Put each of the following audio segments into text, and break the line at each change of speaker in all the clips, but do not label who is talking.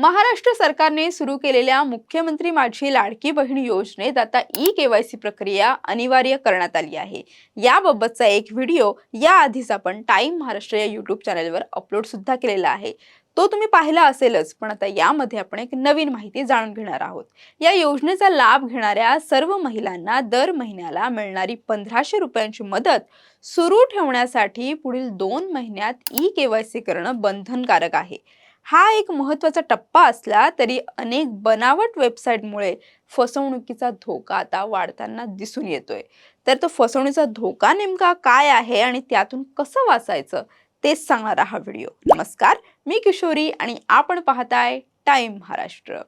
महाराष्ट्र सरकारने सुरू केलेल्या मुख्यमंत्री माझी लाडकी बहीण योजनेत आता ई केवायसी प्रक्रिया अनिवार्य करण्यात आली आहे. याबाबतचा एक व्हिडिओ याआधीच आपण टाइम महाराष्ट्र या युट्यूब चॅनलवर अपलोड सुद्धा केलेला आहे. तो तुम्ही पाहिला असेलच पण आता यामध्ये आपण एक नवीन माहिती जाणून घेणार आहोत. या योजनेचा लाभ घेणाऱ्या सर्व महिलांना दर महिन्याला मिळणारी पंधराशे रुपयांची मदत सुरू ठेवण्यासाठी पुढील दोन महिन्यात ई केवायसी करणं बंधनकारक आहे. हा एक महत्त्वाचा टप्पा असला तरी अनेक बनावट वेबसाईटमुळे फसवणुकीचा धोका आता वाढताना दिसून येतोय. तर तो फसवणुकीचा धोका नेमका काय आहे आणि त्यातून कसं वाचायचं तेच सांगणारा हा व्हिडिओ. नमस्कार मी किशोरी आणि आपण पाहताय टाइम महाराष्ट्र.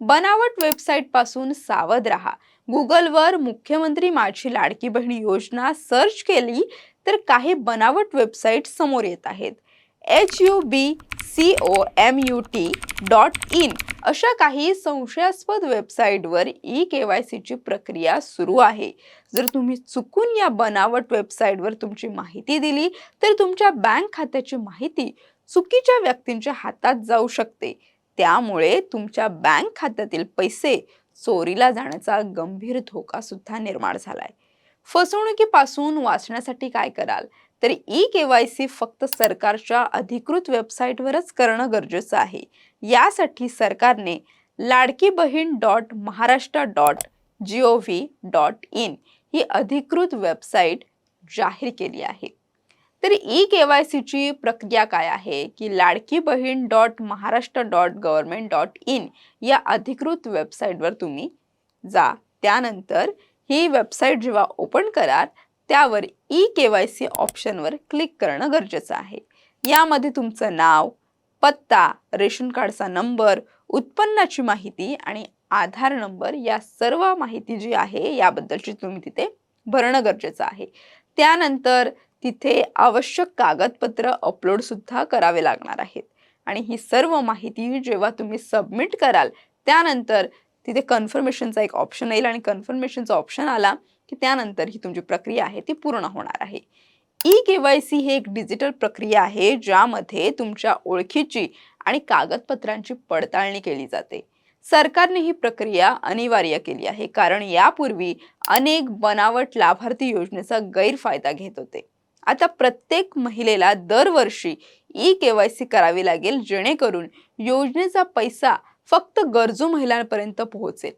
बनावट वेबसाईटपासून सावध राहा. गुगलवर मुख्यमंत्री माझी लाडकी बहीण योजना सर्च केली तर काही बनावट वेबसाईट समोर येत आहेत. H U B C O M U T dot in अशा काही संशयास्पद वेबसाईटवर ई के वाय सीची प्रक्रिया सुरू आहे. जर तुम्ही चुकून या बनावट वेबसाईटवर तुमची माहिती दिली तर तुमच्या बँक खात्याची माहिती चुकीच्या व्यक्तींच्या हातात जाऊ शकते. त्यामुळे तुमच्या बँक खात्यातील पैसे चोरीला जाण्याचा गंभीर धोका सुद्धा निर्माण झालाय. फसवणुकीपासून वाचण्यासाठी काय कराल? तर ई के वाय सी फक्त सरकारच्या अधिकृत वेबसाईटवरच करणं गरजेचं आहे. यासाठी सरकारने Ladki Bahin dot Maharashtra dot G O V dot in ही अधिकृत वेबसाईट जाहीर केली आहे. तर ई के वाय सीची प्रक्रिया काय आहे की Ladki Bahin dot Maharashtra dot government dot in या अधिकृत वेबसाईटवर तुम्ही जा. त्यानंतर ही वेबसाईट जेव्हा ओपन कराल त्यावर ई के वाय सी ऑप्शनवर क्लिक करणं गरजेचं आहे. यामध्ये तुमचं नाव पत्ता रेशन कार्डचा नंबर उत्पन्नाची माहिती आणि आधार नंबर या सर्व माहिती जी आहे याबद्दलची तुम्ही तिथे भरणं गरजेचं आहे. त्यानंतर तिथे आवश्यक कागदपत्र अपलोड सुद्धा करावे लागणार आहेत. आणि ही सर्व माहिती जेव्हा तुम्ही सबमिट कराल त्यानंतर तिथे कन्फर्मेशनचा एक ऑप्शन येईल आणि कन्फर्मेशनचा ऑप्शन आला की त्यानंतर ही तुमची प्रक्रिया आहे ती पूर्ण होणार आहे. ई के वाय सी ही एक डिजिटल प्रक्रिया आहे ज्यामध्ये तुमच्या ओळखीची आणि कागदपत्रांची पडताळणी केली जाते. सरकारने ही प्रक्रिया अनिवार्य केली आहे कारण यापूर्वी अनेक बनावट लाभार्थी योजनेचा गैरफायदा घेत होते. आता प्रत्येक महिलेला दरवर्षी ई के वाय सी करावी लागेल जेणेकरून योजनेचा पैसा फक्त गरजू महिलांपर्यंत पोहोचेल.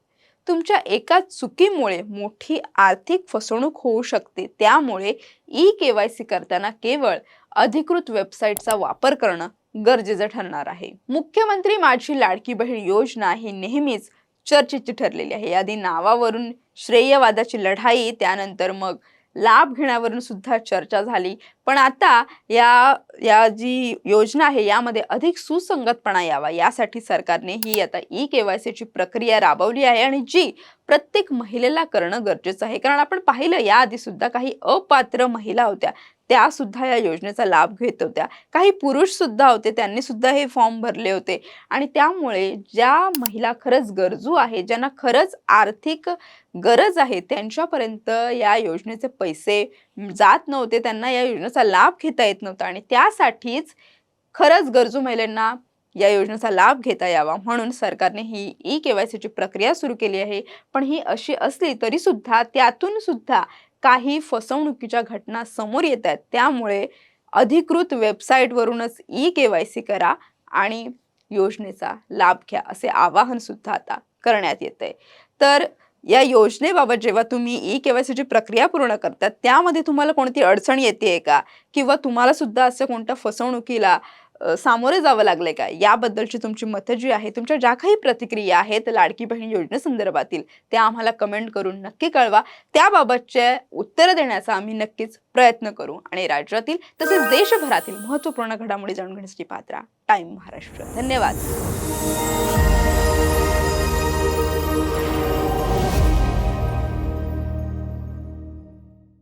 तुमच्या एका चुकीमुळे मोठी आर्थिक फसवणूक होऊ शकते. त्यामुळे ई के वाय सी करताना केवळ अधिकृत वेबसाईटचा वापर करणं गरजेचं ठरणार आहे. मुख्यमंत्री माझी लाडकी बहीण योजना ही नेहमीच चर्चेची ठरलेली आहे. यादी नावावरून श्रेयवादाची लढाई त्यानंतर मग लाभ घेण्यावरून सुद्धा चर्चा झाली. पण आता या या जी योजना आहे यामध्ये अधिक सुसंगतपणा यावा. यासाठी सरकारने ही आता ई के वाय सीची प्रक्रिया राबवली आहे आणि जी प्रत्येक महिलेला करणं गरजेचं आहे. कारण आपण पाहिलं याआधी सुद्धा काही अपात्र महिला होत्या. त्या सुद्धा या योजनेचा लाभ घेत होत्या. काही पुरुष सुद्धा होते त्यांनी सुद्धा हे फॉर्म भरले होते. आणि त्यामुळे ज्या महिला खरंच गरजू आहे ज्यांना खरंच आर्थिक गरज आहे त्यांच्यापर्यंत या योजनेचे पैसे जात नव्हते. त्यांना या योजनेचा लाभ घेता येत नव्हता. आणि त्यासाठीच खरंच गरजू महिलांना या योजनेचा लाभ घेता यावा म्हणून सरकारने ही ई केवायसीची प्रक्रिया सुरू केली आहे. पण ही अशी असली तरी सुद्धा त्यातून सुद्धा काही फसवणुकीच्या घटना समोर येत आहेत. त्यामुळे अधिकृत वेबसाईटवरूनच ई के वाय सी करा आणि योजनेचा लाभ घ्या असे आवाहन सुद्धा आता करण्यात येते तर या योजनेबाबत जेव्हा तुम्ही ई के वाय सीची प्रक्रिया पूर्ण करतात त्यामध्ये तुम्हाला कोणती अडचण येते का? किंवा तुम्हाला सुद्धा असं कोणत्या फसवणुकीला सामोरे जावं लागलंय का? याबद्दलची तुमची मतं जी आहे तुमच्या ज्या काही प्रतिक्रिया आहेत लाडकी बहीण योजनेसंदर्भातील त्या आम्हाला कमेंट करून नक्की कळवा. त्याबाबतचे उत्तरं देण्याचा आम्ही नक्कीच प्रयत्न करू आणि राज्यातील तसेच देशभरातील महत्त्वपूर्ण घडामोडी जाणून घेण्यासाठी पात्रा टाइम महाराष्ट्र धन्यवाद.